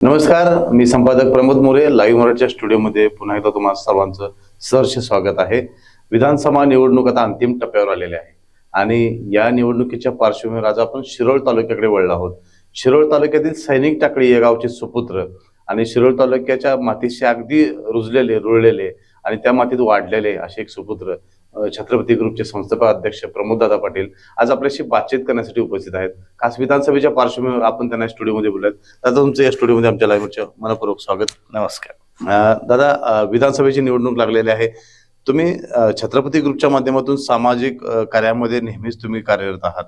नमस्कार मी संपादक प्रमोद मोरे लाईव्ह मराठीच्या स्टुडिओमध्ये पुन्हा एकदा तुम्हाला सर्वांचं सहर्ष स्वागत आहे. विधानसभा निवडणूक आता अंतिम टप्प्यावर आलेली आहे आणि या निवडणुकीच्या पार्श्वभूमीवर आज आपण शिरोळ तालुक्याकडे वळलो आहोत. शिरोळ तालुक्यातील सैनिक टाकळी या गावचे सुपुत्र आणि शिरोळ तालुक्याच्या मातीशी अगदी रुजलेले रुळलेले आणि त्या मातीत वाढलेले असे एक सुपुत्र छत्रपती ग्रुपचे संस्थापक अध्यक्ष प्रमोददादा पाटील आज आपल्याशी बातचीत करण्यासाठी उपस्थित आहेत. खास विधानसभेच्या पार्श्वभूमीवर आपण त्यांना स्टुडिओमध्ये बोलत दादा तुमचं या स्टुडिओमध्ये आमच्या लाईव्हच्या मनपूर्वक स्वागत. नमस्कार. दादा विधानसभेची निवडणूक लागलेली आहे. तुम्ही छत्रपती ग्रुपच्या माध्यमातून सामाजिक कार्यामध्ये नेहमीच तुम्ही कार्यरत आहात.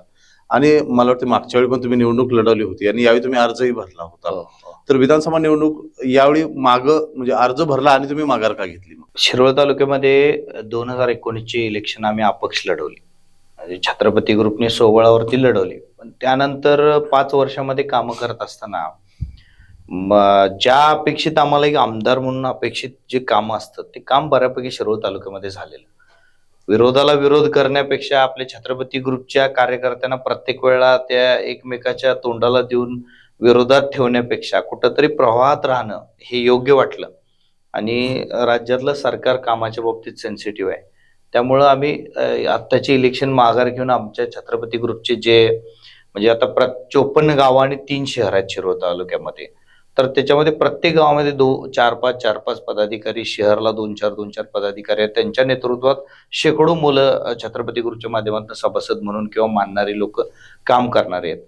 आणि मला वाटतं मागच्या वेळी पण तुम्ही निवडणूक लढवली होती आणि यावेळी तुम्ही अर्जही भरला होता. तर विधानसभा निवडणूक यावेळी माग म्हणजे अर्ज भरला आणि तुम्ही माघार का घेतली शिरोळ तालुक्यामध्ये दोन हजार एकोणीसची इलेक्शन आम्ही अपक्ष लढवली. म्हणजे छत्रपती ग्रुपने सोहळावरती लढवली. पण त्यानंतर पाच वर्षामध्ये कामं करत असताना ज्या अपेक्षित आम्हाला एक आमदार म्हणून अपेक्षित जे काम असतं ते काम बऱ्यापैकी शिरोळ तालुक्यामध्ये झालेलं. विरोधाला विरोध करण्यापेक्षा आपल्या छत्रपती ग्रुपच्या कार्यकर्त्यांना प्रत्येक वेळा त्या एकमेकाच्या तोंडाला देऊन विरोधात ठेवण्यापेक्षा कुठंतरी प्रवाहात राहणं हे योग्य वाटलं. आणि राज्यातलं सरकार कामाच्या बाबतीत सेन्सिटिव्ह आहे. त्यामुळं आम्ही आत्ताचे इलेक्शन माघार घेऊन आमच्या छत्रपती ग्रुपचे जे म्हणजे आता प्र चोपन्न गावं आणि तीन शहर आहेत शिरोळ तालुक्यामध्ये तर त्याच्यामध्ये प्रत्येक गावामध्ये दो चार पाच चार पाच पदाधिकारी शहरला दोन चार दोन चार पदाधिकारी आहेत. त्यांच्या नेतृत्वात शेकडो मुलं छत्रपती गुरुच्या माध्यमातून सभासद म्हणून किंवा मानणारी लोक काम करणारे आहेत.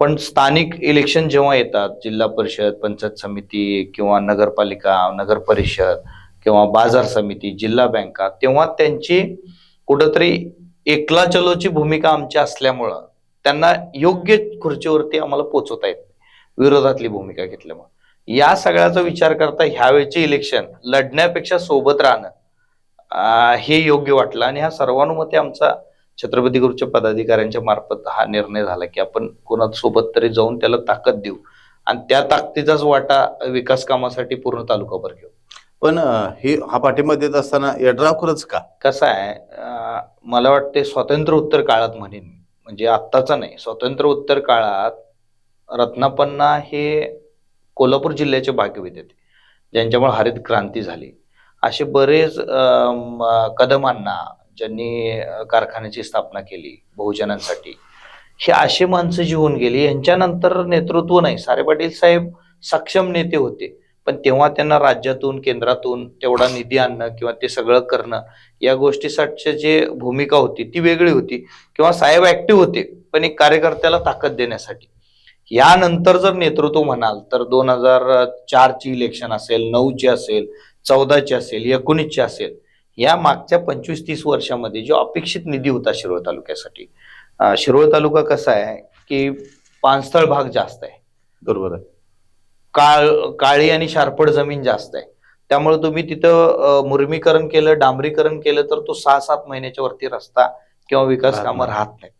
पण स्थानिक इलेक्शन जेव्हा येतात जिल्हा परिषद पंचायत समिती किंवा नगरपालिका नगर परिषद किंवा बाजार समिती जिल्हा बँका तेव्हा त्यांची कुठंतरी एकला चलोची भूमिका आमच्या असल्यामुळं त्यांना योग्य खुर्चीवरती आम्हाला पोचवता येत विरोधातली भूमिका घेतल्यामुळे या सगळ्याचा विचार करता ह्यावेळचे इलेक्शन लढण्यापेक्षा सोबत राहणं हे योग्य वाटलं. आणि हा सर्वानुमते आमचा छत्रपती ग्रुपच्या पदाधिकाऱ्यांच्या मार्फत हा निर्णय झाला की आपण कोणासोबत तरी जाऊन त्याला ताकद देऊ. आणि त्या ताकदीचाच वाटा विकास कामासाठी पूर्ण तालुकाभर घेऊ. पण हे हा पाठिंबा देत असताना यड्रावखरच का? कसं आहे मला वाटते स्वातंत्र्य उत्तर काळात म्हणेन. म्हणजे आत्ताचा नाही स्वातंत्र्य उत्तर काळात रत्नापन्ना हे कोल्हापूर जिल्ह्याचे भाग्यविजेते ज्यांच्यामुळे हरित क्रांती झाली. असे बरेच कदमांना ज्यांनी कारखान्याची स्थापना केली बहुजनांसाठी. हे असे माणसं जी होऊन गेली यांच्यानंतर नेतृत्व नाही. सारे पाटील साहेब सक्षम नेते होते. पण तेव्हा त्यांना राज्यातून केंद्रातून तेवढा निधी आणणं किंवा ते सगळं करणं या गोष्टीसाठी जे भूमिका होती ती वेगळी होती. किंवा साहेब ऍक्टिव्ह होते पण एक कार्यकर्त्याला ताकद देण्यासाठी. यानंतर जर नेतृत्व म्हणाल तर दोन हजार चारची इलेक्शन असेल नऊची असेल चौदाची असेल एकोणीसची असेल या मागच्या पंचवीस तीस वर्षामध्ये जो अपेक्षित निधी होता शिरोळ तालुक्यासाठी शिरोळ तालुका कसा आहे की पाणस्थळ भाग जास्त आहे? बरोबर आहे. काळ काळी आणि शारपड जमीन जास्त आहे. त्यामुळे तुम्ही तिथं मुरमीकरण केलं डांबरीकरण केलं तर तो सहा सात महिन्याच्या वरती रस्ता किंवा विकास कामं. राहत नाहीत.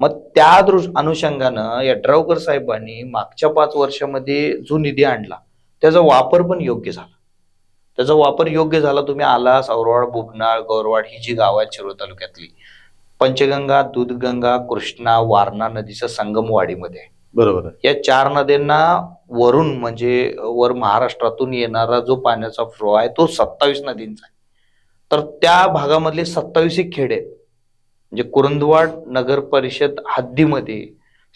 मग त्या दृश अनुषंगानं यड्रावकर साहेबांनी मागच्या पाच वर्षामध्ये जो निधी आणला त्याचा वापर पण योग्य झाला. त्याचा वापर योग्य झाला. तुम्ही आला सावरवाड बुबनाळ गौरवाड ही जी गावं आहेत शिरोळ तालुक्यातली. पंचगंगा दूधगंगा कृष्णा वारणा नदीचा संगम वाडीमध्ये आहे. बरोबर या चार नद्यांना वरून म्हणजे वर महाराष्ट्रातून येणारा जो पाण्याचा फ्लो आहे तो सत्तावीस नदींचा आहे. तर त्या भागामधले सत्तावीस खेडे आहेत म्हणजे कुरुंदवाड नगर परिषद हद्दीमध्ये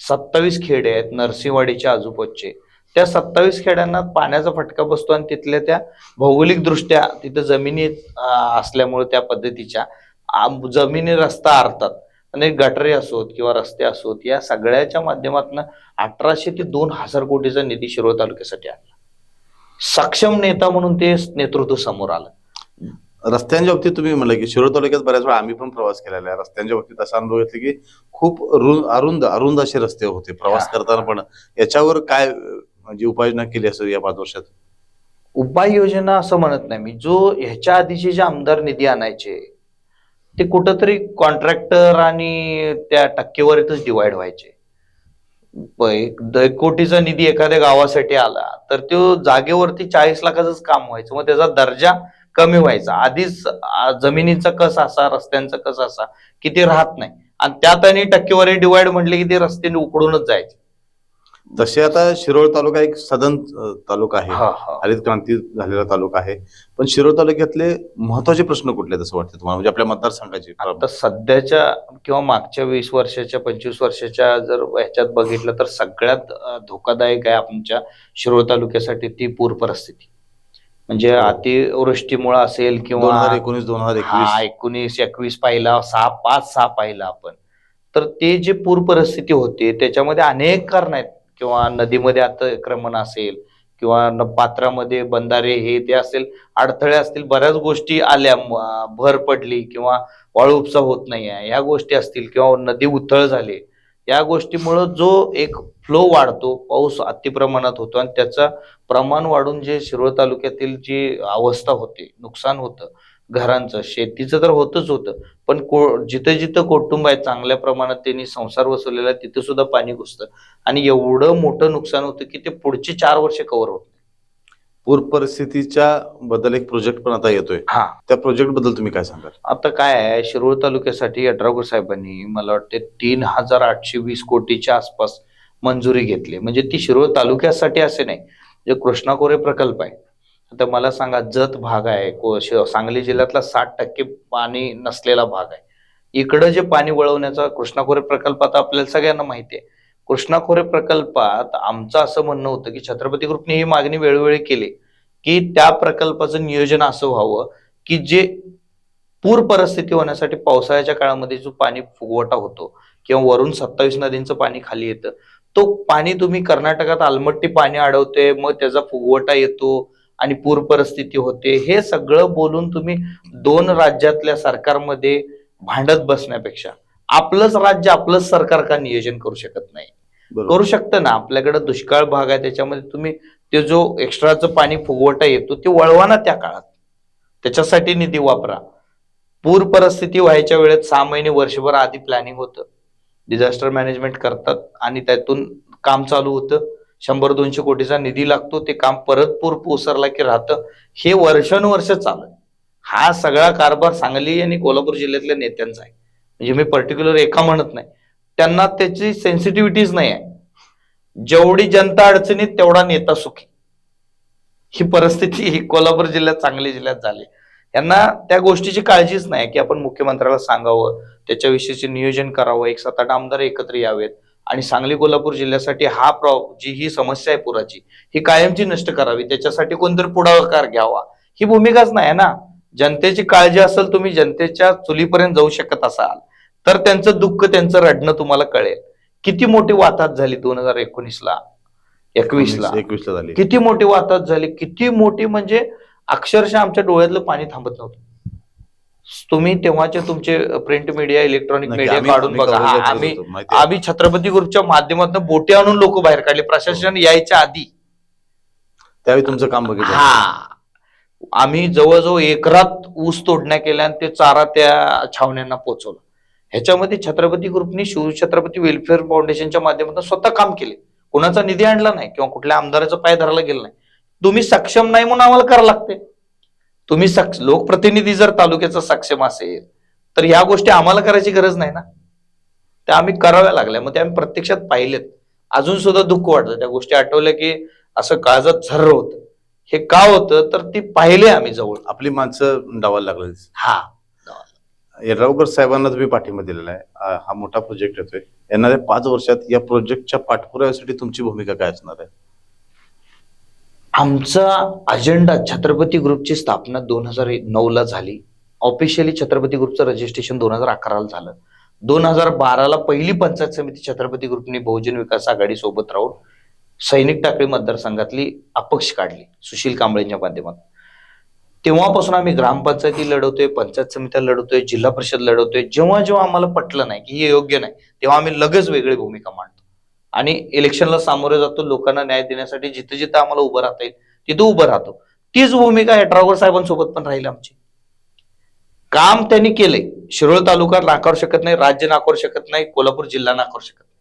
सत्तावीस खेडे आहेत नरसिंहवाडीच्या आजूबाजूचे त्या सत्तावीस खेड्यांना पाण्याचा फटका बसतो आणि तिथल्या त्या भौगोलिकदृष्ट्या तिथं जमिनी असल्यामुळे त्या पद्धतीच्या जमिनी रस्ता आरतात. आणि गटरे असोत किंवा रस्ते असोत या सगळ्याच्या माध्यमातून अठराशे ते दोन हजार कोटीचा निधी शिरोळ तालुक्यासाठी आणला. सक्षम नेता म्हणून ते नेतृत्व समोर आलं. रस्त्यांच्या बाबतीत तुम्ही म्हणलं की शिरोळ तालुक्यात बऱ्याच वेळा आम्ही पण प्रवास केलेला आहे. रस्त्यांच्या बाबतीत असा अनुभव घेतला की खूप रु- अरुंद अरुंद असे रस्ते होते प्रवास. करताना. पण याच्यावर काय म्हणजे उपाययोजना केली असेल या पाच वर्षात? उपाययोजना असं म्हणत नाही मी. जो ह्याच्या आधीचे जे आमदार निधी आणायचे ते कुठंतरी कॉन्ट्रॅक्टर आणि त्या टक्केवारीतच डिवाइड व्हायचे. एक कोटीचा निधी एखाद्या गावासाठी आला तर तो जागेवरती चाळीस लाखाचंच काम व्हायचं. मग त्याचा दर्जा कमी व्हायचा. आधीच जमिनीचा कस असा रस्त्यांचा कस असा की ते राहत नाही. आणि त्यात आणि टक्केवारी डिवाइड म्हटले की ते रस्ते उकडूनच जायचे. तसे आता शिरोळ तालुका एक सदन तालुका आहे. हरित क्रांती झालेला तालुका आहे. पण शिरोळ तालुक्यातले महत्त्वाचे प्रश्न कुठले असं वाटतं तुम्हाला? म्हणजे आपल्या मतदारसंघाचे आता सध्याच्या किंवा मागच्या वीस वर्षाच्या पंचवीस वर्षाच्या जर ह्याच्यात बघितलं तर सगळ्यात धोकादायक आहे आमच्या शिरोळ तालुक्यासाठी ती पूर परिस्थिती. म्हणजे अतिवृष्टीमुळे असेल दोन किंवा एकोणीस दोन हजार हा एकवीस एकोणीस एकवीस पाहिला सहा पाच सहा पाहिला आपण. तर ते जे पूर परिस्थिती होती त्याच्यामध्ये अनेक कारण आहेत. किंवा नदीमध्ये अतिक्रमण असेल किंवा न- पात्रामध्ये बंधारे हे ते असेल अडथळे असतील बऱ्याच गोष्टी आल्या. म- भर पडली किंवा वाळू उपसा होत नाही आहे ह्या गोष्टी असतील किंवा नदी उथळ झाली. या गोष्टीमुळं जो एक फ्लो वाढतो पाऊस अतिप्रमाणात होतो आणि त्याचा प्रमाण वाढून जे शिरोळ तालुक्यातील जी अवस्था होते नुकसान होतं घरांचं शेतीचं तर होतच होतं पण को जिथं जिथं कुटुंब आहे चांगल्या प्रमाणात त्यांनी संसार बसवलेला आहे तिथं सुद्धा पाणी घुसतं. आणि एवढं मोठं नुकसान होतं की ते पुढचे चार वर्ष कव्हर होत. पूर परिस्थितीच्या बद्दल एक प्रोजेक्ट पण आता येतोय. हा. त्या प्रोजेक्टबद्दल तुम्ही काय सांगाल? आता काय आहे शिरोळ तालुक्यासाठी यड्रावकर साहेबांनी मला वाटते तीन हजार आठशे वीस कोटीच्या आसपास मंजुरी घेतली. म्हणजे ती शिरोळ तालुक्यासाठी असे नाही. जे कृष्णा कोरे प्रकल्प आहे. आता मला सांगा जत भाग आहे सांगली जिल्ह्यातला साठ टक्के पाणी नसलेला भाग आहे. इकडं जे पाणी वळवण्याचा कृष्णा खोरे प्रकल्प आता आपल्याला सगळ्यांना माहिती आहे. कृष्णा खोरे प्रकल्पात आमचं असं म्हणणं होतं की छत्रपती ग्रुपने ही मागणी वेळोवेळी केली की त्या प्रकल्पाचं नियोजन असं व्हावं की जे पूर परिस्थिती होण्यासाठी पावसाळ्याच्या काळामध्ये जो पाणी फुगवटा होतो किंवा वरून सत्तावीस नदींचं पाणी खाली येतं तो पाणी तुम्ही कर्नाटकात आलमट्टी पाणी अडवते मग त्याचा फुगवटा येतो आणि पूर परिस्थिती होते. हे सगळं बोलून तुम्ही दोन राज्यातल्या सरकारमध्ये भांडत बसण्यापेक्षा आपलंच राज्य आपलंच सरकार का नियोजन करू शकत नाही? करू शकतं ना. आपल्याकडे दुष्काळ भाग आहे त्याच्यामध्ये तुम्ही ते जो एक्स्ट्राचं पाणी फुगवटा येतो ते वळवा ना त्या काळात. त्याच्यासाठी निधी वापरा. पूर परिस्थिती व्हायच्या वेळेत सहा महिने वर्षभर आधी प्लॅनिंग होतं. डिझास्टर मॅनेजमेंट करतात आणि त्यातून काम चालू होतं. शंभर दोनशे कोटीचा निधी लागतो. ते काम परतपूर पोसरला की राहतं. हे वर्षानुवर्ष चालू हा सगळा कारभार सांगली आणि कोल्हापूर जिल्ह्यातल्या नेत्यांचा आहे. म्हणजे मी पर्टिक्युलर एका म्हणत नाही. त्यांना त्याची सेन्सिटिव्हिटीज नाही आहे. जेवढी जनता अडचणीत तेवढा नेता सुखी. ही परिस्थिती ही कोल्हापूर जिल्ह्यात सांगली जिल्ह्यात झाली. यांना त्या गोष्टीची काळजीच नाही की आपण मुख्यमंत्र्याला सांगावं त्याच्याविषयीचे नियोजन करावं एक सात आठ आमदार एकत्र यावेत. आणि सांगली कोल्हापूर जिल्ह्यासाठी हा प्रॉ जी ही समस्या आहे पुराची ही कायमची नष्ट करावी त्याच्यासाठी कोणतरी पुढाकार घ्यावा. ही भूमिकाच नाही ना. जनतेची काळजी असेल तुम्ही जनतेच्या चुलीपर्यंत जाऊ शकत असाल तर त्यांचं दुःख त्यांचं रडणं तुम्हाला कळेल. किती मोठी वाताहत झाली दोन हजार एकोणीस ला एकवीस ला एकवीस ला झाली. किती मोठी वाताहत झाली किती मोठी म्हणजे अक्षरशः आमच्या डोळ्यातलं पाणी थांबत नव्हतं. तुम्ही तेव्हाचे तुमचे प्रिंट मीडिया इलेक्ट्रॉनिक मीडिया काढून बघा. हा, आम्ही. आम्ही छत्रपती ग्रुपच्या माध्यमातून बोटे आणून लोक बाहेर काढले. प्रशासन यायच्या आधी. त्यावेळी तुमचं काम बघितलं. हा. आम्ही जवळजवळ एकरात ऊस तोडण्या केल्या आणि ते चारा त्या छावण्यांना पोहोचवला. ह्याच्यामध्ये छत्रपती ग्रुपनी शिवछत्रपती वेलफेअर फाउंडेशनच्या माध्यमातून स्वतः काम केले. कोणाचा निधी आणला नाही किंवा कुठल्या आमदाराचा पाय धरला गेला नाही. तुम्ही सक्षम नाही म्हणून आम्हाला करावं लागते. तुम्ही सक्ष लोकप्रतिनिधी जर तालुक्याचा सक्षम असेल तर ह्या गोष्टी आम्हाला करायची गरज नाही ना? त्या आम्ही कराव्या लागल्या. मग त्या आम्ही प्रत्यक्षात पाहिलेत. अजून सुद्धा दुःख वाटतं. त्या गोष्टी आठवल्या की असं काळजात झर्र होतं. हे का होतं? तर ती पाहिले आम्ही जवळ. आपली माणसं डावायला लागली. हा. येड्रावकर साहेबांना तुम्ही पाठिंबा दिलेला आहे. हा मोठा प्रोजेक्ट येतोय. येणाऱ्या पाच वर्षात या प्रोजेक्टच्या पाठपुराव्यासाठी तुमची भूमिका काय असणार आहे? आमचा अजेंडा छत्रपती ग्रुपची स्थापना दोन हजार नऊ ला झाली. ऑफिशियली छत्रपती ग्रुपचं रजिस्ट्रेशन दोन हजार अकराला झालं. दोन हजार बाराला पहिली पंचायत समिती छत्रपती ग्रुपने बहुजन विकास आघाडी सोबत राहून सैनिक टाकळी मतदारसंघातली अपक्ष काढली सुशील कांबळेंच्या माध्यमातून. तेव्हापासून आम्ही ग्रामपंचायती लढवतोय पंचायत समित्या लढवतोय जिल्हा परिषद लढवतोय. जेव्हा जेव्हा आम्हाला पटलं नाही की हे योग्य नाही तेव्हा आम्ही लगेच वेगळी भूमिका मांडतो आणि इलेक्शनला सामोरे जातो लोकांना न्याय देण्यासाठी जिथे जिथं आम्हाला उभं राहता येईल तिथं उभं राहतो. तीच भूमिका हेटरावर साहेबांसोबत पण राहील आमची. काम त्यांनी केलंय. शिरोळ तालुका नाकारू शकत नाही राज्य नाकारू शकत नाही कोल्हापूर जिल्हा नाकारू शकत नाही.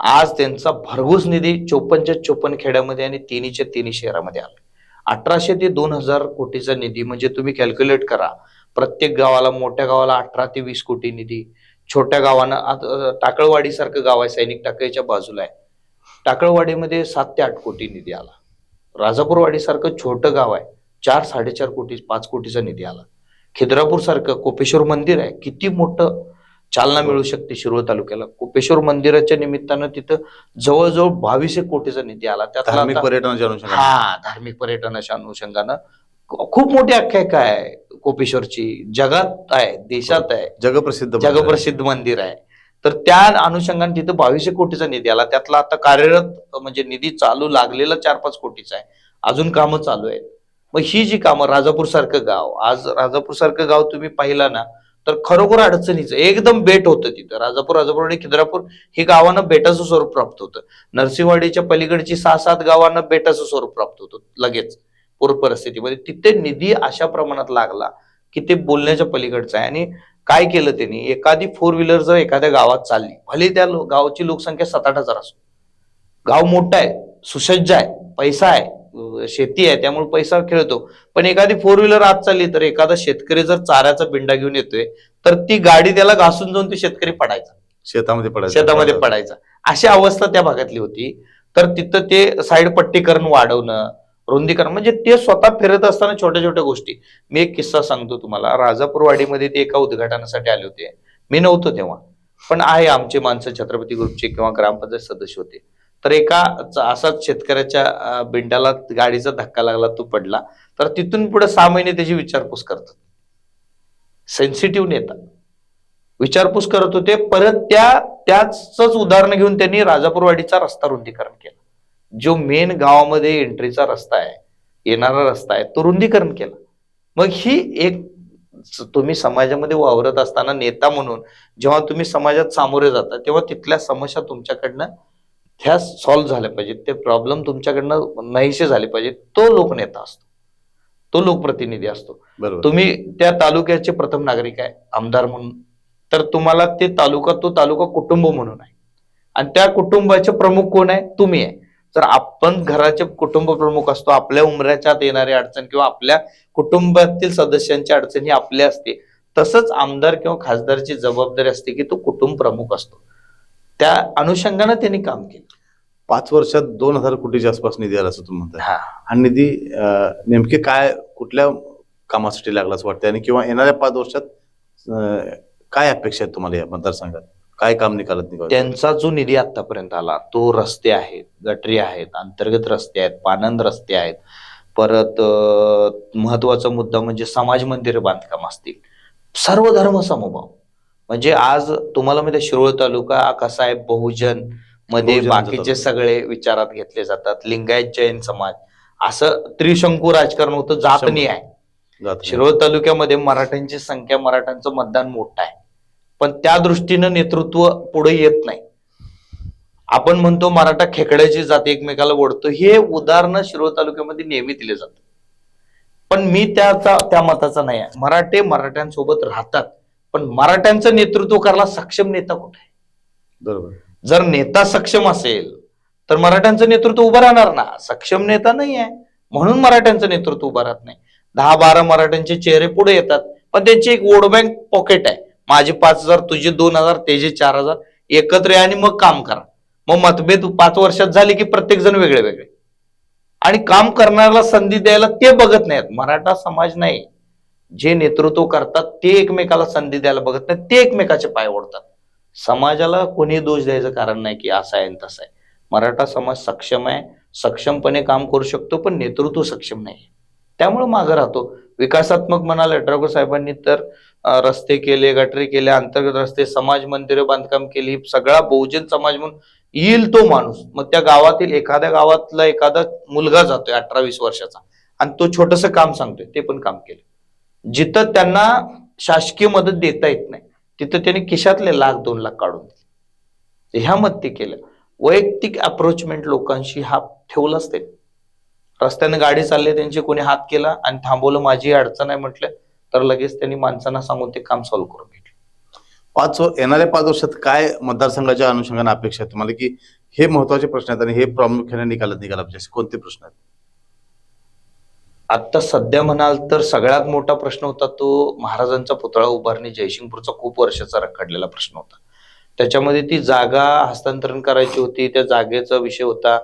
आज त्यांचा भरघोस निधी चोपन्नच्या चोपन्न खेड्यामध्ये आणि तिन्हीच्या तिन्ही शहरामध्ये आला अठराशे ते दोन हजार कोटीचा निधी म्हणजे तुम्ही कॅल्क्युलेट करा. प्रत्येक गावाला मोठ्या गावाला अठरा ते वीस कोटी निधी छोट्या गावांना आता टाकळवाडी सारखं गाव आहे सैनिक टाकळीच्या बाजूला आहे. टाकळवाडीमध्ये सात ते आठ कोटी निधी आला. राजापूरवाडी सारखं छोटं गाव आहे चार साडेचार कोटी पाच कोटीचा निधी आला. खिद्रापूर सारखं कोपेश्वर मंदिर आहे किती मोठं चालना मिळू शकते शिरोळ तालुक्याला? कोपेश्वर मंदिराच्या निमित्तानं तिथं जवळजवळ बावीस एक कोटीचा निधी आला. त्यातला धार्मिक पर्यटनाच्या अनुषंगाने. हा धार्मिक पर्यटनाच्या अनुषंगानं. खूप मोठी आख्यायिका आहे. कोपेश्वरची जगात आहे देशात आहे जगप्रसिद्ध. जगप्रसिद्ध मंदिर आहे. तर त्या अनुषंगाने तिथं बावीसशे कोटीचा निधी आला. त्यातला आता कार्यरत म्हणजे निधी चालू लागलेला चार पाच कोटीचा आहे. अजून कामं चालू आहेत. मग ही जी कामं राजापूर सारखं गाव आज राजापूर सारखं गाव तुम्ही पाहिला ना तर खरोखर अडचणीचं एकदम बेट होतं तिथं. राजापूर राजापूर आणि खिद्रापूर ही गावांना बेटाचं स्वरूप प्राप्त होतं. नरसिंहवाडीच्या पलीकडची सहा सात गावांना बेटाचं स्वरूप प्राप्त होतं लगेच. पूर परिस्थितीमध्ये. तिथे निधी अशा प्रमाणात लागला की ते बोलण्याच्या पलीकडचं आहे. आणि काय केलं त्यांनी? एखादी फोर व्हीलर जर एखाद्या गावात चालली भले त्या गावाची लोकसंख्या सात आठ हजार असो. गाव मोठं आहे सुसज्ज आहे पैसा आहे शेती आहे त्यामुळे पैसा खेळतो. पण एखादी फोर व्हीलर आत चालली तर एखादा शेतकरी जर चाऱ्याचा बिंडा घेऊन येतोय तर ती गाडी त्याला घासून जाऊन ती शेतकरी पडायचा. शेतामध्ये पडायचं. शेतामध्ये पडायचा. अशी अवस्था त्या भागातली होती. तर तिथं ते साईड पट्टीकरण वाढवणं रुंदीकरण म्हणजे ते स्वतः फिरत असताना छोट्या छोट्या गोष्टी. मी एक किस्सा सांगतो तुम्हाला. राजापूरवाडीमध्ये ते एका उद्घाटनासाठी आले होते. मी नव्हतो तेव्हा. पण आहे आमचे माणसं छत्रपती ग्रुपचे किंवा ग्रामपंचायत सदस्य होते. तर एका असाच शेतकऱ्याच्या बिंडाला गाडीचा धक्का लागला तो पडला. तर तिथून पुढे सहा महिने त्याची विचारपूस करतात. सेन्सिटिव्ह नेता. विचारपूस करत होते. परत त्या त्याच उदाहरण घेऊन त्यांनी राजापूरवाडीचा रस्ता रुंदीकरण केला. जो मेन गावामध्ये एंट्रीचा रस्ता आहे येणारा रस्ता आहे तो रुंदीकरण केला. मग ही एक तुम्ही समाजामध्ये वावरत असताना नेता म्हणून जेव्हा तुम्ही समाजात सामोरे जाता तेव्हा तिथल्या समस्या तुमच्याकडनं ह्या सॉल्व्ह झाल्या पाहिजेत. ते प्रॉब्लेम तुमच्याकडनं नाहीसे झाले पाहिजेत. तो लोकनेता असतो. तो लोकप्रतिनिधी असतो. तुम्ही त्या तालुक्याचे प्रथम नागरिक आहे आमदार म्हणून. तर तुम्हाला ते तालुका तो तालुका कुटुंब म्हणून आहे. आणि त्या कुटुंबाचे प्रमुख कोण आहे? तुम्ही आहे. जर आपण घराचे कुटुंब प्रमुख असतो आपल्या उमऱ्याच्या आत येणारी अडचण किंवा आपल्या कुटुंबातील सदस्यांची अडचण ही आपल्या असते. तसंच आमदार किंवा खासदारची जबाबदारी असते की तो कुटुंब प्रमुख असतो. त्या अनुषंगानं त्यांनी काम केलं. पाच वर्षात दोन हजार कोटीच्या आसपास निधी आला असं तुम्ही म्हणताय. हा. निधी नेमके काय कुठल्या कामासाठी लागला असं वाटतं आणि किंवा येणाऱ्या पाच वर्षात काय अपेक्षा आहेत तुम्हाला या मतदारसंघात? काय काम निकालात निघाल त्यांचा जो निधी आतापर्यंत आला तो रस्ते आहेत गटरी आहेत अंतर्गत रस्ते आहेत पानंद रस्ते आहेत. परत महत्त्वाचा मुद्दा म्हणजे समाज मंदिर बांधकाम असतील. सर्व धर्म समभाव. म्हणजे आज तुम्हाला माहिती शिरोळ तालुका कसा आहे बहुजनमध्ये बाकीचे. सगळे विचारात घेतले जातात. लिंगायत जैन समाज. असं त्रिशंकू राजकारण होतं जातनी आहे. शिरोळ तालुक्यामध्ये मराठ्यांची संख्या मराठ्यांचं मतदान मोठं आहे. पण त्या दृष्टीनं नेतृत्व पुढे येत नाही. आपण म्हणतो मराठा खेकड्याची जात एकमेकाला ओढतो हे उदाहरण शिरोळ तालुक्यामध्ये नेहमी दिले जातात. पण मी त्याचा त्या मताचा नाही आहे. मराठे मराठ्यांसोबत राहतात पण मराठ्यांचं नेतृत्व करायला सक्षम नेता कुठे आहे? बरोबर. जर नेता सक्षम असेल तर मराठ्यांचं नेतृत्व उभं राहणार ना? सक्षम नेता नाही आहे. म्हणून मराठ्यांचं नेतृत्व उभं राहत नाही. दहा बारा मराठ्यांचे चेहरे पुढे येतात पण त्यांची एक वोट बँक पॉकेट आहे. माझे पाच हजार तुझे दोन हजार तेजे चार हजार. एकत्र या आणि मग काम करा. मग मतभेद पाच वर्षात झाले की प्रत्येक जण वेगळे वेगळे. आणि काम करणाऱ्याला संधी द्यायला ते बघत नाहीत. मराठा समाज नाही. जे नेतृत्व करतात ते एकमेकाला संधी द्यायला बघत नाहीत. ते एकमेकाचे पाय ओढतात. समाजाला कोणी दोष द्यायचं कारण नाही की असं आहे आणि आहे. मराठा समाज सक्षम आहे. सक्षमपणे काम करू शकतो पण नेतृत्व सक्षम नाही. त्यामुळे मागं राहतो. विकासात्मक म्हणाले ठाकूर साहेबांनी तर रस्ते केले गटरी केले अंतर्गत रस्ते समाज मंदिरे बांधकाम केली सगळा बहुजन समाज म्हणून येईल तो माणूस. मग त्या गावातील एखाद्या गावातला एखादा मुलगा जातोय अठरा वीस वर्षाचा आणि तो छोटस काम सांगतोय ते पण काम केलं. जिथं त्यांना शासकीय मदत देता येत नाही तिथं त्यांनी खिशातले लाख दोन लाख काढून दिले. ह्या मत ते केलं. वैयक्तिक अप्रोचमेंट लोकांशी हा ठेवलाच त्यांनी. रस्त्याने गाडी चालली त्यांची कोणी हात केला आणि थांबवलं माझी अडचण आहे म्हटलं तर लगेच त्यांनी माणसांना सांगून ते काम सॉल्व्ह करून घेतलं. पाच येणाऱ्या पाच वर्षात काय मतदारसंघाच्या अनुषंगाने अपेक्षा आहे तुम्हाला? की हे महत्त्वाचे प्रश्न आहेत आणि हे प्रामुख्याने निकालात निघाला पाहिजे कोणते प्रश्न आहेत? आता सध्या म्हणाल तर सगळ्यात मोठा प्रश्न होता तो महाराजांचा पुतळा उभारणी जयसिंगपूरचा खूप वर्षाचा रखडलेला प्रश्न होता. त्याच्यामध्ये ती जागा हस्तांतरण करायची होती त्या जागेचा विषय होता.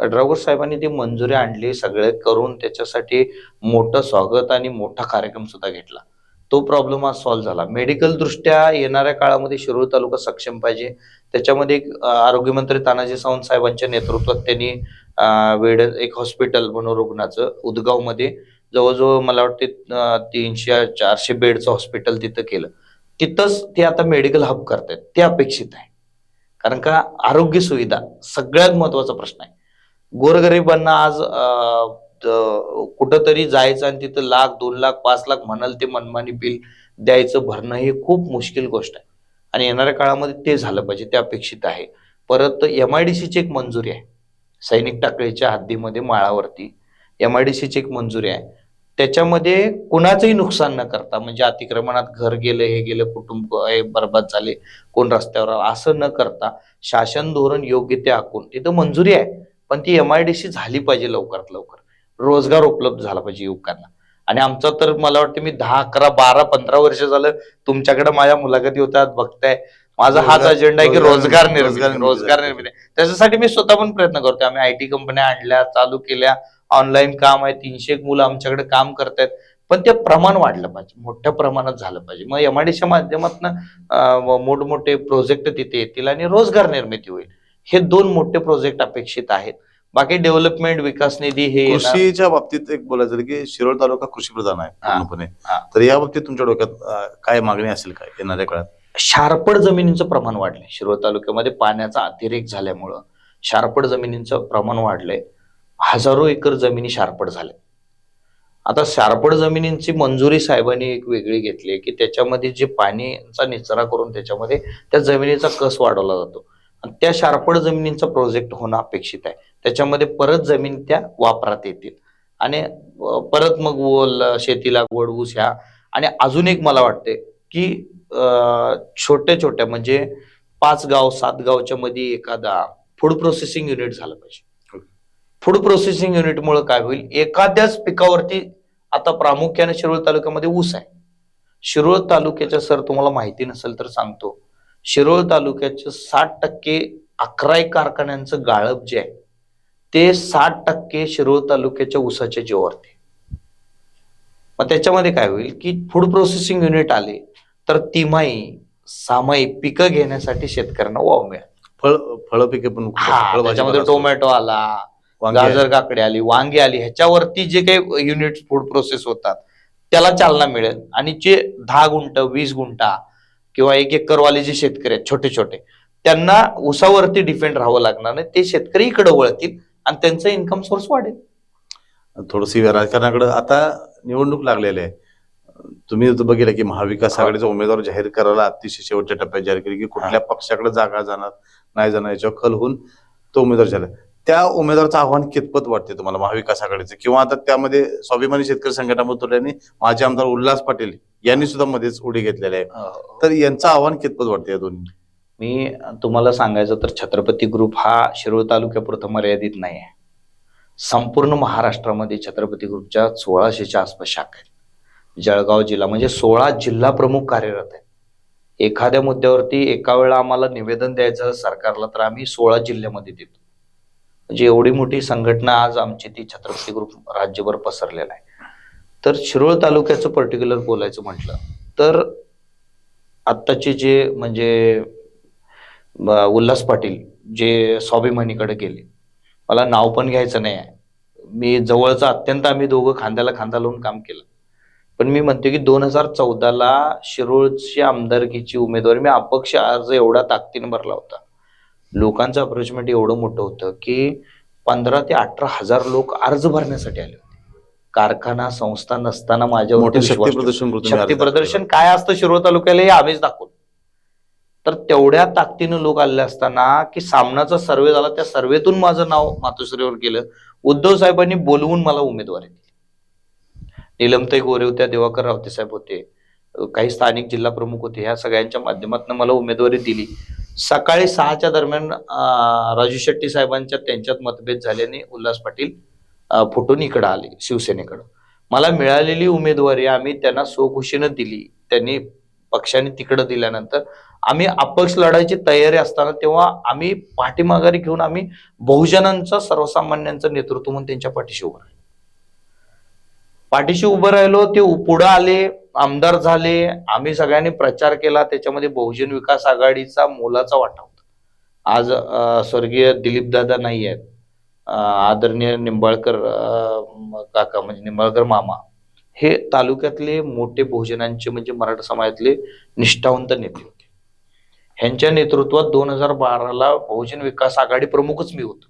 ड्रायव्हर साहेबांनी ती मंजुरी आणली सगळे करून त्याच्यासाठी मोठं स्वागत आणि मोठा कार्यक्रम सुद्धा घेतला. तो प्रॉब्लेम आज सॉल्व्ह झाला. मेडिकल दृष्ट्या येणाऱ्या काळामध्ये शिरूर तालुका सक्षम पाहिजे. त्याच्यामध्ये एक आरोग्यमंत्री तानाजी सावंत साहेबांच्या नेतृत्वात त्यांनी वेड एक हॉस्पिटल म्हणून रुग्णाचं उदगावमध्ये जवळजवळ मला वाटते तीनशे चारशे बेडचं हॉस्पिटल तिथं केलं. तिथंच ते आता मेडिकल हब करतायत. ते अपेक्षित आहे. कारण का आरोग्य सुविधा सगळ्यात महत्त्वाचा प्रश्न आहे. गोरगरिबांना आज कुठंतरी जायचं आणि तिथं लाख दोन लाख पाच लाख म्हणाल ते मनमानी बिल द्यायचं भरणं हे खूप मुश्किल गोष्ट आहे. आणि येणाऱ्या काळामध्ये ते झालं पाहिजे ते अपेक्षित आहे. परत एम आय डी सीची एक मंजुरी आहे. सैनिक टाकळीच्या हद्दीमध्ये माळावरती. एम आय डी सीची एक मंजुरी आहे. त्याच्यामध्ये कुणाचंही नुकसान न करता म्हणजे अतिक्रमणात घर गेलं हे गेलं कुटुंब हे बरबाद झाले कोण रस्त्यावर आलं, असं न करता शासन धोरण योग्य ते आखून तिथं मंजुरी आहे. पण ती एम आय डी सी झाली पाहिजे लवकरात लवकर. रोजगार उपलब्ध झाला पाहिजे युवकांना. आणि आमचा तर मला वाटतं मी दहा अकरा बारा पंधरा वर्ष झालं तुमच्याकडे माझ्या मुलाखती होतात बघताय. माझा हाच अजेंडा आहे की रोजगार- निर्मिती रोजगार निर्मिती. त्याच्यासाठी मी स्वतः पण प्रयत्न करतोय. आम्ही आय टी कंपन्या आणल्या चालू केल्या. ऑनलाईन काम आहे. तीनशे एक मुलं आमच्याकडे काम करतायत. पण ते प्रमाण वाढलं पाहिजे. मोठ्या प्रमाणात झालं पाहिजे. मग एमआयडीच्या माध्यमातून मोठमोठे प्रोजेक्ट तिथे येतील आणि रोजगार निर्मिती होईल. हे दोन मोठे प्रोजेक्ट अपेक्षित आहेत. बाकी डेव्हलपमेंट विकास निधी हे. कृषीच्या बाबतीत एक बोलायचं झालं की शिरोळ तालुका कृषी प्रधान आहे. पूर्णपणे. तर या बाबतीत तुमच्या डोक्यात काय मागणी असेल काय येणाऱ्या काळात? शारपड जमिनीचं प्रमाण वाढलंय शिरोळ तालुक्यामध्ये पाण्याचा अतिरेक झाल्यामुळं शारपड जमिनींचं प्रमाण वाढलंय. हजारो एकर जमिनी शारपड झाल्या. आता शारपड जमिनींची मंजुरी साहेबांनी एक वेगळी घेतली की त्याच्यामध्ये जे पाणीचा निचरा करून त्याच्यामध्ये त्या जमिनीचा कस वाढवला जातो. त्या शारपड जमिनींचा प्रोजेक्ट होणं अपेक्षित आहे. त्याच्यामध्ये परत जमीन त्या वापरात येतील. आणि परत मग ओल शेती लागवड ऊस ह्या. आणि अजून एक मला वाटते की छोट्या छोट्या म्हणजे पाच गाव सात गावच्या मध्ये एखादा फूड प्रोसेसिंग युनिट झालं पाहिजे. फूड प्रोसेसिंग युनिटमुळे काय होईल? एखाद्याच पिकावरती आता प्रामुख्याने शिरोळ तालुक्यामध्ये ऊस आहे. शिरोळ तालुक्याच्या सर तुम्हाला माहिती नसेल तर सांगतो. शिरोळ तालुक्याचं साठ टक्के अकरा एक कारखान्यांचं गाळप जे आहे ते साठ टक्के शिरोळ तालुक्याच्या ऊसाच्या जीवावरती मग त्याच्यामध्ये काय होईल की फूड प्रोसेसिंग युनिट आले तर तिमाही सामाई पिकं घेण्यासाठी शेतकऱ्यांना वाव मिळेल फळ फळ पिके पण हा त्याच्यामध्ये. टोमॅटो आला. गाजर काकडी आली वांगी आली ह्याच्यावरती जे काही युनिट फूड प्रोसेस होतात त्याला चालना मिळेल आणि जे दहा गुंट वीस गुंटा किंवा एक एकरवाले जे शेतकरी आहेत छोटे छोटे त्यांना उसावरती डिपेंड राहावं लागणार नाही. ते शेतकरी इकडे वळतील आणि त्यांचा इन्कम सोर्स वाढेल. थोडंसी राजकारणाकडे आता निवडणूक लागलेली आहे. तुम्ही बघितलं की महाविकास आघाडीचा उमेदवार जाहीर करायला अतिशय शेवटच्या टप्प्यात जाहीर केली की कुठल्या पक्षाकडे जागा जाणार नाही जाणार याच्यावर कल होऊन तो उमेदवार झाला. त्या उमेदवाराचं आव्हान कितपत वाटते तुम्हाला महाविकास आघाडीचं? किंवा आता त्यामध्ये स्वाभिमानी शेतकरी संघटना यांनी माजी आमदार उल्हास पाटील यांनी सुद्धा मध्येच उडी घेतलेली आहे. तर यांचं आव्हान कितपत वाटते या दोन्ही? मी तुम्हाला सांगायचं तर छत्रपती ग्रुप हा शिरोळ तालुक्यापुरता मर्यादित नाही आहे. संपूर्ण महाराष्ट्रामध्ये छत्रपती ग्रुपच्या सोळाशेच्या आसपास शाखा आहेत. जळगाव जिल्हा म्हणजे सोळा जिल्हा प्रमुख कार्यरत आहेत. एखाद्या मुद्द्यावरती एका वेळा आम्हाला निवेदन द्यायचं सरकारला तर आम्ही सोळा जिल्ह्यामध्ये देतो. म्हणजे एवढी मोठी संघटना आज आमची ती छत्रपती ग्रुप राज्यभर पसरलेला आहे. तर शिरोळ तालुक्याचं पर्टिक्युलर बोलायचं म्हटलं तर आत्ताचे जे म्हणजे उल्हास पाटील जे स्वाभिमानीकडे गेले मला नाव पण घ्यायचं नाही आहे. मी जवळचं अत्यंत आम्ही दोघं खांद्याला खांदा लावून काम केलं. पण मी म्हणते की दोन हजार चौदाला शिरोळची आमदारकीची उमेदवारी मी अपक्ष अर्ज एवढा ताकदीने भरला होता. लोकांचं अप्रोचमेंट एवढं मोठं होतं की पंधरा ते अठरा हजार लोक अर्ज भरण्यासाठी आले होते. कारखाना संस्था नसताना विश्वास शक्ती. प्रदर्शन शक्ती काय असतं? शिरोळ तालुक्याला हे आम्हीच दाखवलं तर तेवढ्या ताकदीनं लोक आले असताना की सामनाचा सर्वे झाला. त्या सर्वेतून माझं नाव मातोश्रीवर केलं उद्धव साहेबांनी बोलवून मला उमेदवारी दिली. नीलमताई गोरे होत्या दिवाकर रावते साहेब होते काही स्थानिक जिल्हा प्रमुख होते. ह्या सगळ्यांच्या माध्यमातून मला उमेदवारी दिली. सकाळी सहाच्या दरम्यान राजू शेट्टी साहेबांच्या त्यांच्यात मतभेद झाल्याने उल्हास पाटील फुटून इकडं आले शिवसेनेकडं. मला मिळालेली उमेदवारी आम्ही त्यांना स्वखुशीनं दिली. त्यांनी पक्षाने तिकडं दिल्यानंतर आम्ही अपक्ष लढायची तयारी असताना तेव्हा आम्ही पाठीमाघारी घेऊन आम्ही बहुजनांचं सर्वसामान्यांचं नेतृत्व म्हणून त्यांच्या पाठीशी उभं राहिलो. पाठीशी उभं राहिलो ते पुढं आले आमदार झाले. आम्ही सगळ्यांनी प्रचार केला. त्याच्यामध्ये बहुजन विकास आघाडीचा मोलाचा वाटा होता. आज स्वर्गीय दिलीपदादा नाही आहेत. आदरणीय निंबाळकर काका म्हणजे निंबाळकर मामा हे तालुक्यातले मोठे बहुजनांचे म्हणजे मराठा समाजातले निष्ठावंत नेते होते. ह्यांच्या नेतृत्वात दोन हजार बाराला बहुजन विकास आघाडी प्रमुखच मी होतो.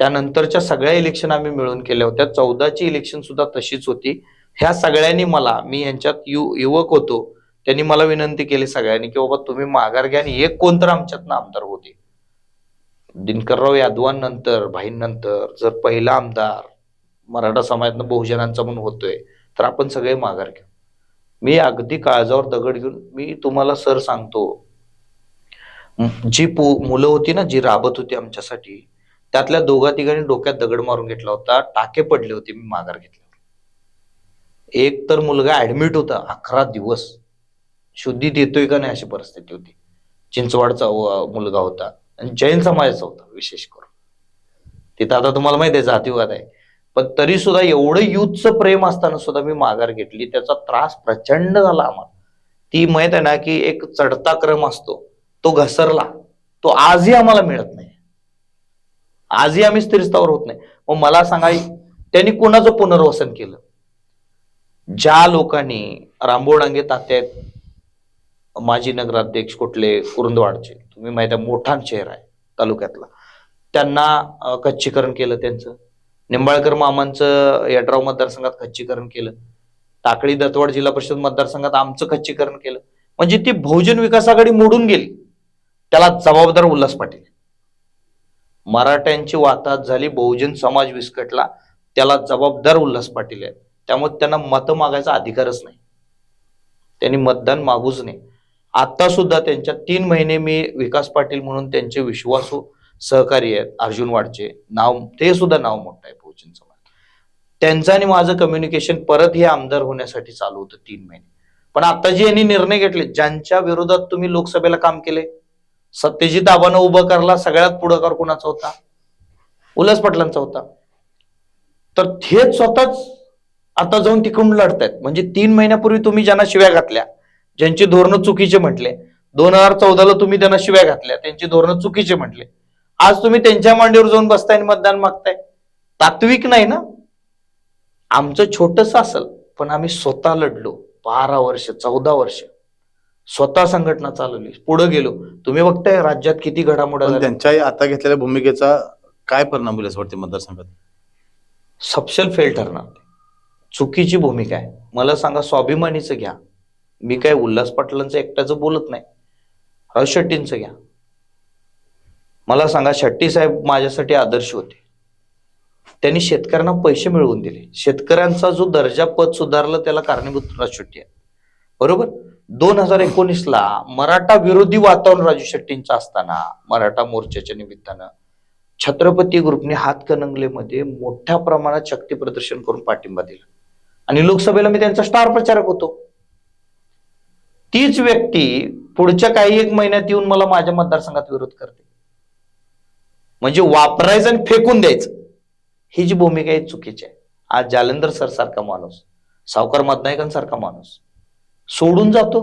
त्यानंतरच्या सगळ्या इलेक्शन आम्ही मिळून केल्या होत्या. चौदाची इलेक्शन सुद्धा तशीच होती. ह्या सगळ्यांनी मला मी यांच्यात यु युवक होतो त्यांनी मला विनंती केली सगळ्यांनी की बाबा तुम्ही माघार घ्या आणि एक कोण तर आमच्यातनं आमदार होते. दिनकरराव यादवांनंतर भाईंनंतर जर पहिला आमदार मराठा समाजातनं बहुजनांचा म्हणून होतोय तर आपण सगळे माघार घेऊ. मी अगदी काळजावर दगड घेऊन मी तुम्हाला सर सांगतो जी पु- मुलं होती ना जी राबत होती आमच्यासाठी त्यातल्या दोघा तिघांनी डोक्यात दगड मारून घेतला होता टाके पडले होते मी माघार घेतल्यावर. एक तर मुलगा ऍडमिट होता अकरा दिवस. शुद्धी देतोय का नाही अशी परिस्थिती होती. चिंचवाडचा मुलगा होता. आणि जैन समाजाचा होता विशेष करून तिथं आता तुम्हाला माहिती आहे जातीवाद आहे. पण तरी सुद्धा एवढं युथचं प्रेम असताना सुद्धा मी माघार घेतली त्याचा त्रास प्रचंड झाला आम्हाला. ती माहीत आहे ना की एक चढता क्रम असतो तो घसरला तो आजही आम्हाला मिळत नाही. आजही आम्ही स्थिरस्थावर होत नाही. मग मला सांगा त्यांनी कोणाचं पुनर्वसन केलं? ज्या लोकांनी रामबोडांगे तात्यात माजी नगराध्यक्ष कुठले कुरुंदवाडचे तुम्ही माहिती आहे मोठा शहर आहे तालुक्यातला. त्यांना कच्चीकरण केलं त्यांचं. निंबाळकर मामांचं यड्राव मतदारसंघात खच्चीकरण केलं. टाकळी दत्तवाड जिल्हा परिषद मतदारसंघात आमचं खच्चीकरण केलं. म्हणजे ती बहुजन विकास आघाडी मोडून गेली. त्याला जबाबदार उल्हास पाटील. मराठ्यांची वाताहत झाली बहुजन समाज विस्कटला त्याला जबाबदार उल्हास पाटील आहे त्यामुळे त्यांना मत मागायचा अधिकारच नाही. त्यांनी मतदान मागूच नाही आता सुद्धा त्यांच्या तीन महिने मी विकास पाटील म्हणून त्यांचे विश्वासू सहकारी आहेत अर्जुन वाडचे. नाव ते सुद्धा नाव मोठं आहे बहुजन समाज. त्यांचं आणि माझं कम्युनिकेशन परत हे आमदार होण्यासाठी चालू होतं तीन महिने. पण आता जे यांनी निर्णय घेतले ज्यांच्या विरोधात तुम्ही लोकसभेला काम केले सत्यजित आबानं उभं करला सगळ्यात पुढाकार कोणाचा होता? उल्हास पाटलांचा होता. तर हेच स्वतःच आता जाऊन तिकडून लढतायत. म्हणजे तीन महिन्यापूर्वी तुम्ही ज्यांना शिव्या घातल्या ज्यांची धोरणं चुकीचे म्हटले. दोन हजार चौदाला तुम्ही त्यांना शिव्या घातल्या. त्यांची धोरणं चुकीचे म्हटले. आज तुम्ही त्यांच्या मांडीवर जाऊन बसताय आणि मतदान मागताय. तात्विक नाही ना? आमचं छोटस असल पण आम्ही स्वतः लढलो. बारा वर्ष चौदा वर्ष. स्वतः संघटना चालवली. पुढे गेलो. तुम्ही बघताय राज्यात किती घडामोडा. त्यांच्या आता घेतलेल्या भूमिकेचा काय परिणाम होईल असं वाटते मतदारसंघात? सपशेल फेल ठरणार. चुकीची भूमिका आहे. मला सांगा स्वाभिमानीचं घ्या. मी काय उल्हास पाटलांचं एकट्याचं बोलत नाही. राज शेट्टींचं घ्या. मला सांगा शेट्टी साहेब माझ्यासाठी आदर्श होते. त्यांनी शेतकऱ्यांना पैसे मिळवून दिले. शेतकऱ्यांचा जो दर्जा पद सुधारलं त्याला कारणीभूत राज शेट्टी आहे बरोबर? दोन हजार एकोणीसला मराठा विरोधी वातावरण राजू शेट्टींचं असताना मराठा मोर्चाच्या निमित्तानं छत्रपती ग्रुपने हातकणंगलेमध्ये मोठ्या प्रमाणात शक्ती प्रदर्शन करून पाठिंबा दिला. आणि लोकसभेला मी त्यांचा स्टार प्रचारक होतो. तीच व्यक्ती पुढच्या काही एक महिन्यात येऊन मला माझ्या मतदारसंघात विरोध करते. म्हणजे वापरायचं आणि फेकून द्यायचं. ही जी भूमिका आहे चुकीची आहे. आज जालंधर सर सारखा माणूस सावकार मतनायकांसारखा माणूस सोडून जातो.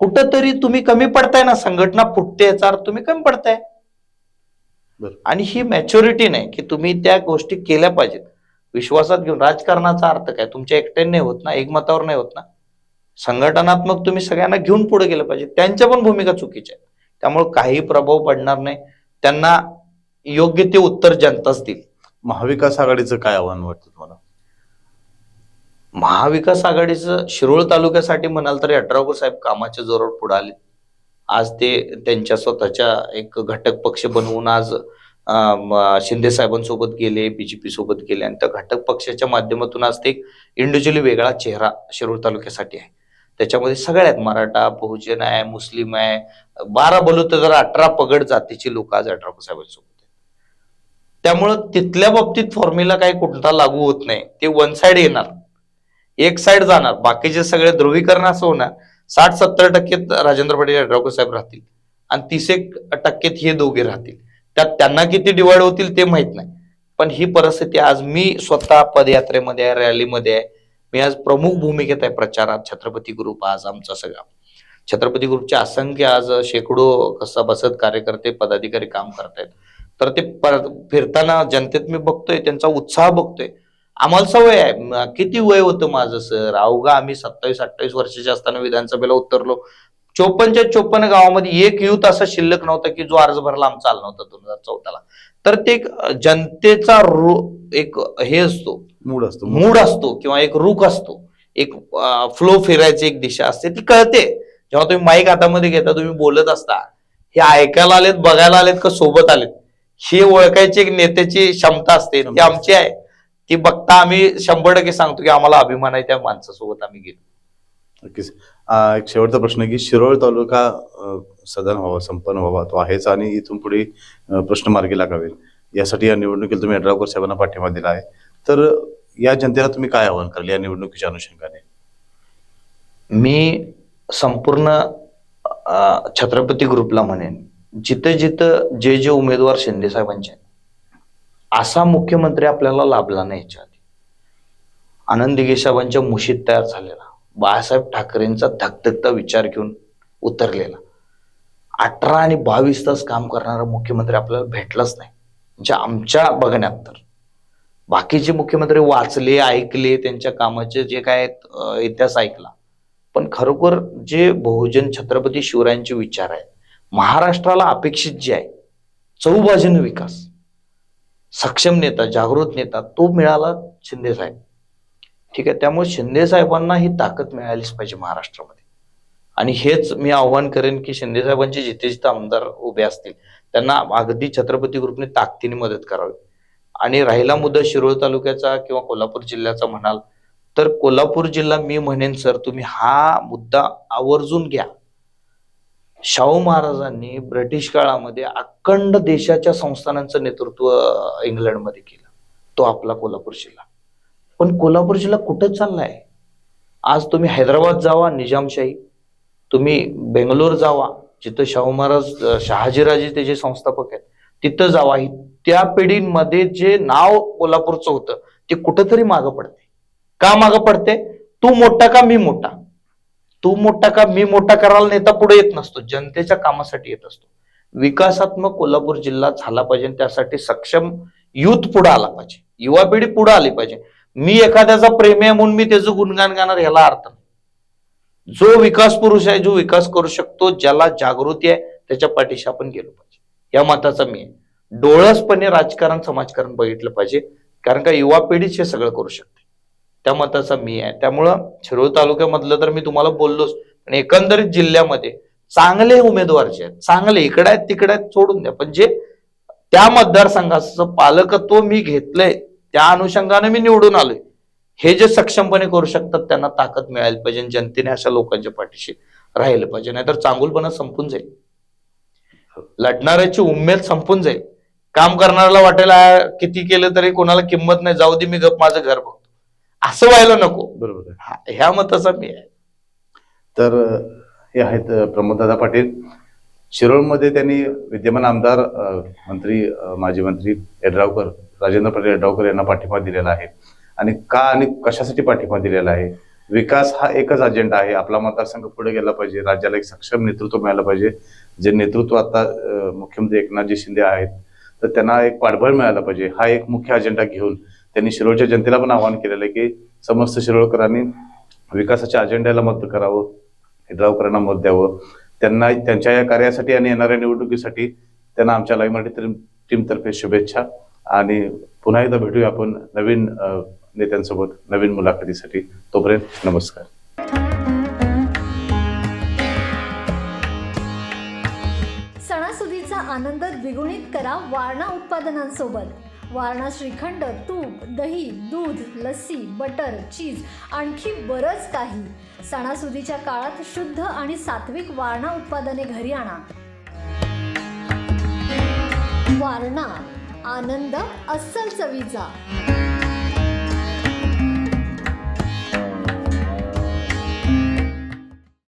कुठंतरी तुम्ही कमी पडताय ना संघटना फुटते याचा अर्थ तुम्ही कमी पडताय. आणि ही मॅच्युरिटी नाही की तुम्ही त्या गोष्टी केल्या पाहिजेत. विश्वासात घेऊन राजकारणाचा अर्थ काय? तुमच्या एकट्याने नाही होत ना एकमतावर नाही होत ना. संघटनात्मक तुम्ही सगळ्यांना घेऊन पुढे गेलं पाहिजे. त्यांच्या पण भूमिका चुकीच्या आहेत. त्यामुळे काही प्रभाव पडणार नाही. त्यांना योग्य ते उत्तर जनताच देईल. महाविकास आघाडीचं काय आव्हान वाटतं तुम्हाला? महाविकास आघाडीचं शिरोळ तालुक्यासाठी म्हणाल तर यड्रावकर साहेब कामाच्या जोरावर पुढे आले. आज ते त्यांच्या स्वतःच्या एक घटक पक्ष बनवून आज शिंदे साहेबांसोबत गेले बीजेपी सोबत गेले. आणि त्या घटक पक्षाच्या माध्यमातून आज ते एक इंडिव्हिज्युअली वेगळा चेहरा शिरोळ तालुक्यासाठी आहे. त्याच्यामध्ये सगळ्यात मराठा बहुजन आहे मुस्लिम आहे. बारा बोलू तर जरा अठरा पगड जातीची लोक आज अठरा साहेबांसोबत त्यामुळं तिथल्या बाबतीत फॉर्म्युला काही कुठला लागू होत नाही. ते वन साइड येणार. एक साइड जाणार. बाकीचे सगळे ध्रुवीकरण असं होणार. साठ सत्तर टक्केत राजेंद्र पाटील अठराको साहेब राहतील. आणि तीस एक टक्केत हे दोघे राहतील. त्यात त्यांना किती डिवाइड होतील ते माहीत नाही. पण ही परिस्थिती आज मी स्वतः पदयात्रेमध्ये आहे रॅलीमध्ये आहे. मी आज प्रमुख भूमिकेत आहे प्रचारात. छत्रपती ग्रुप आज आमचा सगळा. छत्रपती ग्रुपचे असंख्य आज शेकडो कसा बसत कार्यकर्ते पदाधिकारी काम करतायत. तर ते फिरताना जनतेत मी बघतोय त्यांचा उत्साह बघतोय. आम्हाला सवय आहे. किती वय होतं माझं सर? अवघा आम्ही सत्तावीस अठ्ठावीस वर्षाचे असताना विधानसभेला उतरलो. चोपन्नच्या चोपन्न गावामध्ये एक युथ असा शिल्लक नव्हता की जो अर्ज भरला आमचा आला नव्हता दोन हजार चौदाला. तर ते एक जनतेचा रू एक हे असतो. मूड असतो. मूड असतो किंवा एक रुख असतो. एक फ्लो फिरायची एक दिशा असते. ती कळते. जेव्हा तुम्ही माईक हातामध्ये घेता तुम्ही बोलत असता हे ऐकायला आलेत बघायला आलेत का सोबत आलेत? हे ओळखायची एक नेत्याची क्षमता असते. ती आमची आहे. ती बघता आम्ही शंभर टक्के सांगतो की आम्हाला अभिमान आहे त्या माणसासोबत आम्ही गेलो. नक्कीच. एक शेवटचा प्रश्न की शिरोळ तालुका सदन व्हावा संपन्न व्हावा तो आहेच आणि इथून पुढे प्रश्न मार्गी लागावे यासाठी या निवडणुकीला तुम्ही अड्रावकर साहेबांना पाठिंबा दिला आहे. तर या जनतेला तुम्ही काय आवाहन कराल या निवडणुकीच्या अनुषंगाने? मी संपूर्ण छत्रपती ग्रुपला म्हणेन जिथं जिथं जे जे उमेदवार शिंदे साहेबांचे असा मुख्यमंत्री आपल्याला लाभला नाही याच्या आधी. आनंद साहेबांच्या मुशीत तयार झालेला. बाळासाहेब ठाकरेंचा धकधकता विचार घेऊन उतरलेला. अठरा आणि बावीस तास काम करणारा मुख्यमंत्री आपल्याला भेटलाच नाही. म्हणजे आमच्या बघण्यात तर. बाकीचे मुख्यमंत्री वाचले ऐकले त्यांच्या कामाचे जे काय इतिहास ऐकला. पण खरोखर जे बहुजन छत्रपती शिवरायांचे विचार आहेत महाराष्ट्राला अपेक्षित जे आहे चौबाजूने विकास सक्षम नेता जागृत नेता तो मिळाला शिंदे साहेब ठीक आहे? त्यामुळे शिंदे साहेबांना ही ताकद मिळालीच पाहिजे महाराष्ट्रामध्ये. आणि हेच मी आव्हान करेन की शिंदे साहेबांचे जिथे जिथे आमदार उभे असतील त्यांना अगदी छत्रपती ग्रुपने ताकदीने मदत करावी. आणि राहिला मुद्दा शिरोळ तालुक्याचा किंवा कोल्हापूर जिल्ह्याचा म्हणाल तर कोल्हापूर जिल्हा मी म्हणेन सर तुम्ही हा मुद्दा आवर्जून घ्या. शाहू महाराजांनी ब्रिटिश काळामध्ये अखंड देशाच्या संस्थानांचं नेतृत्व इंग्लंडमध्ये केलं. तो आपला कोल्हापूर जिल्हा. पण कोल्हापूर जिल्हा कुठं चाललाय? आज तुम्ही हैदराबाद जावा निजामशाही. तुम्ही बेंगलोर जावा जिथं शाहू महाराज शहाजीराजे त्याचे संस्थापक आहेत तिथं जावा. ही त्या पिढीमध्ये जे नाव कोल्हापूरचं होतं ते कुठंतरी मागं पडते. का मागं पडते? तू मोठा का मी मोठा? तू मोठा का मी मोठा करायला नेता पुढे येत नसतो जनतेच्या कामासाठी येत असतो. विकासात्मक कोल्हापूर जिल्हा झाला पाहिजे त्यासाठी सक्षम युथ पुढे आला पाहिजे. युवा पिढी पुढे आली पाहिजे. मी एखाद्याचा प्रेम आहे म्हणून मी त्याचं गुणगान गाणार ह्याला अर्थ नाही. जो विकास पुरुष आहे जो विकास करू शकतो ज्याला जागृती आहे त्याच्या पाठीशी आपण गेलो पाहिजे. या मताचा मी डोळसपणे राजकारण समाजकारण बघितलं पाहिजे. कारण का युवा पिढीच हे सगळं करू शकते. त्या मताचा मी आहे. त्यामुळं शिरोळ तालुक्यामधलं तर मी तुम्हाला बोललोच. आणि एकंदरीत जिल्ह्यामध्ये चांगले उमेदवार जे आहेत चांगले इकडे आहेत तिकडे आहेत सोडून द्या. पण जे त्या मतदारसंघाचं पालकत्व मी घेतलंय त्या अनुषंगाने मी निवडून आलोय. हे जे सक्षमपणे करू शकतात त्यांना ताकद मिळायला पाहिजे जनतेने अशा लोकांच्या पाठीशी राहिलं पाहिजे. नाहीतर चांगुलपणा संपून जाईल. लढणाऱ्याची उमेद संपून जाईल. काम करणाऱ्याला वाटेल "आ, किती केलं तरी कोणाला किंमत नाही जाऊ दे मी गप माझं घर बघतो. असं व्हायला नको. बरोबर ह्या मताचा मी आहे. तर हे आहेत प्रमोददादा पाटील. शिरोळमध्ये त्यांनी विद्यमान आमदार मंत्री माजी मंत्री यड्रावकर राजेंद्र पाटील डावकर यांना पाठिंबा दिलेला आहे. आणि का आणि कशासाठी पाठिंबा दिलेला आहे? विकास हा एकच अजेंडा आहे. आपला मतदारसंघ पुढे गेला पाहिजे. राज्याला एक सक्षम नेतृत्व मिळालं पाहिजे. जे नेतृत्व आता मुख्यमंत्री एकनाथजी शिंदे आहेत तर त्यांना एक पाठबळ मिळालं पाहिजे. हा एक मुख्य अजेंडा घेऊन त्यांनी शिरोळच्या जनतेला पण आवाहन केलेलं आहे की समस्त शिरोळकरांनी विकासाच्या अजेंड्याला मत करावं. यड्रावकरांना मत द्यावं. त्यांना त्यांच्या या कार्यासाठी आणि येणाऱ्या निवडणुकीसाठी त्यांना आमच्या लाईव्ह मराठी टीमतर्फे शुभेच्छा. आणि पुन्हा एकदा भेटूया आपण नवीन नेत्यांसोबत नवीन मुलाखतीसाठी. तोपर्यंत नमस्कार. सणासुदीचा आनंद द्विगुणित करा वारणा उत्पादनांसोबत. वारणा श्रीखंड तूप दही दूध लस्सी बटर चीज आणखी बरंच काही. सणासुदीच्या काळात शुद्ध आणि सात्विक वारणा उत्पादने घरी आणा. वारणा आनंद अस्सल चवीचा.